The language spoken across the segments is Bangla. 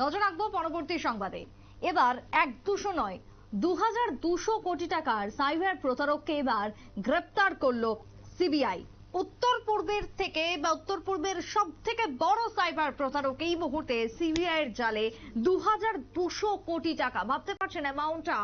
নজর রাখব পরবর্তী সংবাদে। এবার এক দুশো নয়, দু কোটি টাকার সাইবার প্রতারককে এবার গ্রেপ্তার করল সিবিআই। উত্তর পূর্বের থেকে বা উত্তর পূর্বের সব থেকে বড় সাইবার প্রতারক এই মুহূর্তে সিবিআই এর জালে দু হাজার দুশো কোটি টাকা। ভাবতে পারছেন অ্যামাউন্টটা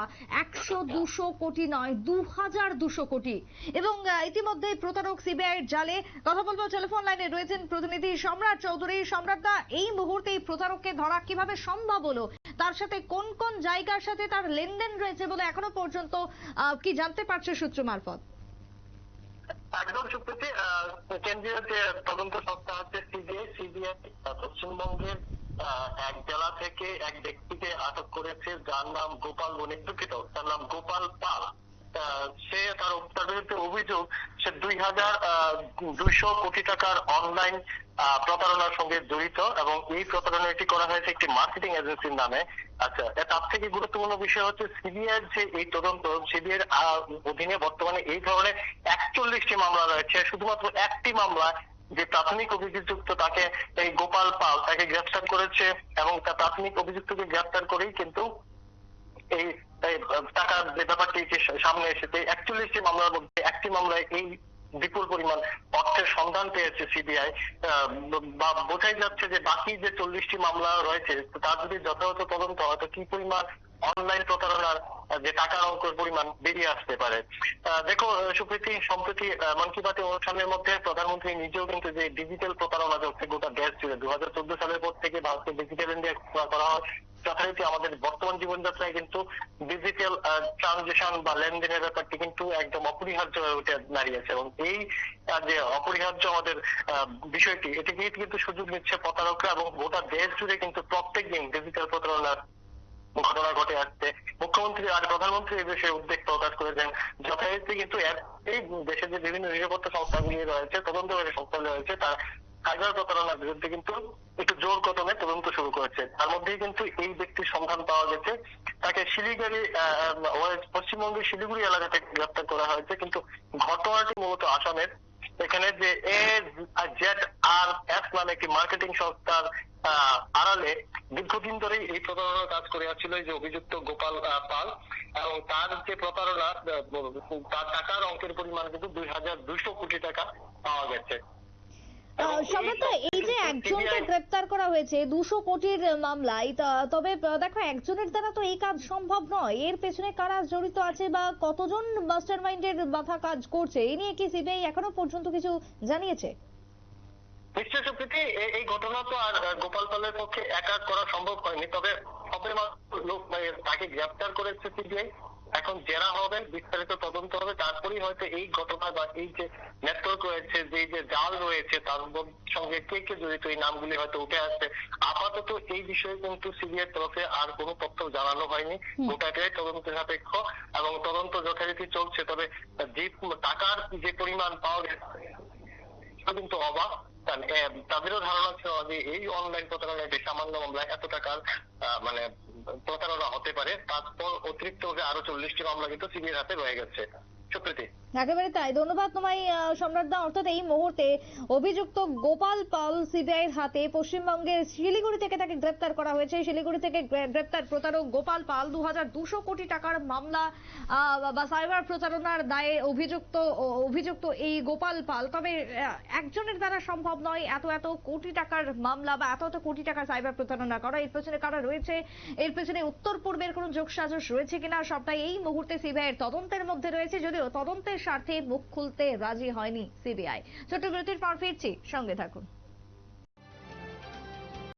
একশো দুশো কোটি নয় দু হাজার দুশো কোটি। এবং ইতিমধ্যে প্রতারক সিবিআই এর জালে কথা বলব টেলিফোন লাইনে রয়েছেন প্রতিনিধি সম্রাট চৌধুরী। সম্রাটদা এই মুহূর্তে এই প্রতারককে ধরা কীভাবে সম্ভব হলো? তার সাথে কোন কোন জায়গার সাথে তার লেনদেন রয়েছে বলে এখনও পর্যন্ত কি জানতে পারছে সূত্র মারফত? একদম সুপ্রীতি কেন্দ্রীয় যে তদন্ত সংস্থা আছে, সিবিআই সিবিআই পশ্চিমবঙ্গের এক জেলা থেকে এক ব্যক্তিকে আটক করেছে, যার নাম গোপাল বণিক দুঃখিত, তার নাম গোপাল পাল। সে তার তার বিরুদ্ধে অভিযোগ সে দুই হাজার দুইশো কোটি টাকার অনলাইন প্রতারণার সঙ্গে জড়িত এবং এই প্রতারণাটি করা হয়েছে একটি মার্কেটিং এজেন্সির নামে। আচ্ছা তার থেকে গুরুত্বপূর্ণ বিষয় হচ্ছে সিবিআই যে এই তদন্ত সিবিআই অধীনে বর্তমানে এই ধরনের একচল্লিশটি মামলা রয়েছে। শুধুমাত্র একটি মামলা যে প্রাথমিক অভিযুক্ত তাকে এই গোপাল পাল তাকে গ্রেফতার করেছে এবং তার প্রাথমিক অভিযুক্তকে গ্রেফতার করেই কিন্তু এই টাকা টাকার যে ব্যাপারটি সামনে এসেছে একচল্লিশটি মামলার মধ্যে, একটি মামলায় এই বিপুল পরিমাণ অর্থের সন্ধান পেয়েছে সিবিআই বা বোঝাই যাচ্ছে যে বাকি যে চল্লিশটি মামলা রয়েছে, তার যদি যথাযথ তদন্ত হয়, তো কি পরিমাণ অনলাইন প্রতারণার যে টাকার অঙ্কের পরিমাণ বেরিয়ে আসতে পারে। দেখো সুপ্রীতি, সম্প্রতি মন কি বাতে অনুষ্ঠানের মধ্যে প্রধানমন্ত্রী নিজেও কিন্তু যে ডিজিটাল প্রতারণা চলছে, গোটা দেশ জুড়ে দু হাজার চোদ্দ সালের পর থেকে ভারতকে ডিজিটাল ইন্ডিয়া করা হয়। যথারীতি আমাদের বর্তমান জীবনযাত্রায় কিন্তু ডিজিটাল ট্রানজেকশন বা লেনদেনের ব্যাপারটি কিন্তু একদম অপরিহার্য হয়ে উঠে দাঁড়িয়েছে। এবং এই যে অপরিহার্য আমাদের বিষয়টি এটিকে কিন্তু সুযোগ নিচ্ছে প্রতারকরা এবং গোটা দেশ জুড়ে কিন্তু প্রত্যেক দিন ডিজিটাল প্রতারণার ঘটনা ঘটে আসছে। মুখ্যমন্ত্রী আর প্রধানমন্ত্রী এই বিষয়ে উদ্বেগ প্রকাশ করেছেন। যথারীতি কিন্তু এই দেশের যে বিভিন্ন নিরাপত্তা সংস্থাগুলি রয়েছে, তদন্তকারী সংস্থাগুলি রয়েছে, তার সাইবার প্রতারণার বিরুদ্ধে কিন্তু একটু জোর কদমে তদন্ত শুরু করেছে। তার মধ্যেই কিন্তু এই ব্যক্তির সন্ধান পাওয়া গেছে। তাকে শিলিগুড়ি পশ্চিমবঙ্গের শিলিগুড়ি এলাকা থেকে গ্রেপ্তার করা হয়েছে। কিন্তু ঘটনাটি মূলত আসামের। এখানে যে এ জেড আর এফ নামে একটি মার্কেটিং সংস্থার আড়ালে দীর্ঘদিন ধরেই এই প্রতারণার কাজ করে আসছিল এই যে অভিযুক্ত গোপাল পাল এবং তার যে প্রতারণা তার টাকার অঙ্কের পরিমাণ কিন্তু দুই হাজার দুইশো কোটি টাকা পাওয়া গেছে। এই যে একজনকে গ্রেপ্তার করা হয়েছে দুশো কোটির মামলায় তবে দেখো একজনের দ্বারা তো এই কাজ সম্ভব নয়। এর পেছনে কারা জড়িত আছে বা কতজন মাস্টার মাইন্ডের মাথা কাজ করছে এ নিয়ে কি সিবিআই এখনও পর্যন্ত কিছু জানিয়েছে? নিশ্চয় সুপ্রীতি এই ঘটনা তো আর গোপাল পালের পক্ষে একা করা সম্ভব হয়নি। তবে লোক মানে তাকে গ্রেপ্তার করেছে সিবিআই এখন জেরা হবে বিস্তারিত তদন্ত হবে। তারপরেই হয়তো এই ঘটনা বা এই যে নেটওয়ার্ক রয়েছে যে যে জাল রয়েছে তার সঙ্গে কে কে জড়িত এই নামগুলি হয়তো উঠে আসছে আপাতত এই বিষয়ে কিন্তু সিবিআই তরফে আর কোনো তথ্য জানানো হয়নি। গোটাটাই তদন্ত সাপেক্ষ এবং তদন্ত যথারীতি চলছে। তবে যে টাকার যে পরিমাণ পাওয়া গেছে কিন্তু অবাক। তাদেরও ধারণা ছিল যে এই অনলাইন প্রতারণায় যে সামান্য মামলায় এত টাকার মানে প্রতারণা হতে পারে, তারপর অতিরিক্ত আরও চল্লিশটি মামলা কিন্তু সিবিআইয়ের হাতে রয়ে গেছে। একেবারে তাই। ধন্যবাদ তোমায় সম্রাটদা অর্থাৎ এই মুহূর্তে অভিযুক্ত গোপাল পাল সিবিআইয়ের হাতে পশ্চিমবঙ্গের শিলিগুড়ি থেকে তাকে গ্রেপ্তার করা হয়েছে। শিলিগুড়ি থেকে গ্রেপ্তার প্রতারক গোপাল পাল দু কোটি টাকার মামলা বা সাইবার প্রতারণার দায়ে অভিযুক্ত অভিযুক্ত এই গোপাল পাল। তবে একজনের দ্বারা সম্ভব নয় এত এত কোটি টাকার মামলা বা এত এত কোটি টাকার সাইবার প্রতারণা করা। এর পেছনে কারা রয়েছে? এর পেছনে উত্তর পূর্বের কোনো যোগসাজশ রয়েছে কিনা? সবটাই এই মুহূর্তে সিবিআইয়ের তদন্তের মধ্যে রয়েছে। যদিও তদন্তের স্বার্থে মুখ খুলতে রাজি হয়নি সিবিআই। ছোট্ট বিরতির পর ফিরছি। সঙ্গে থাকুন।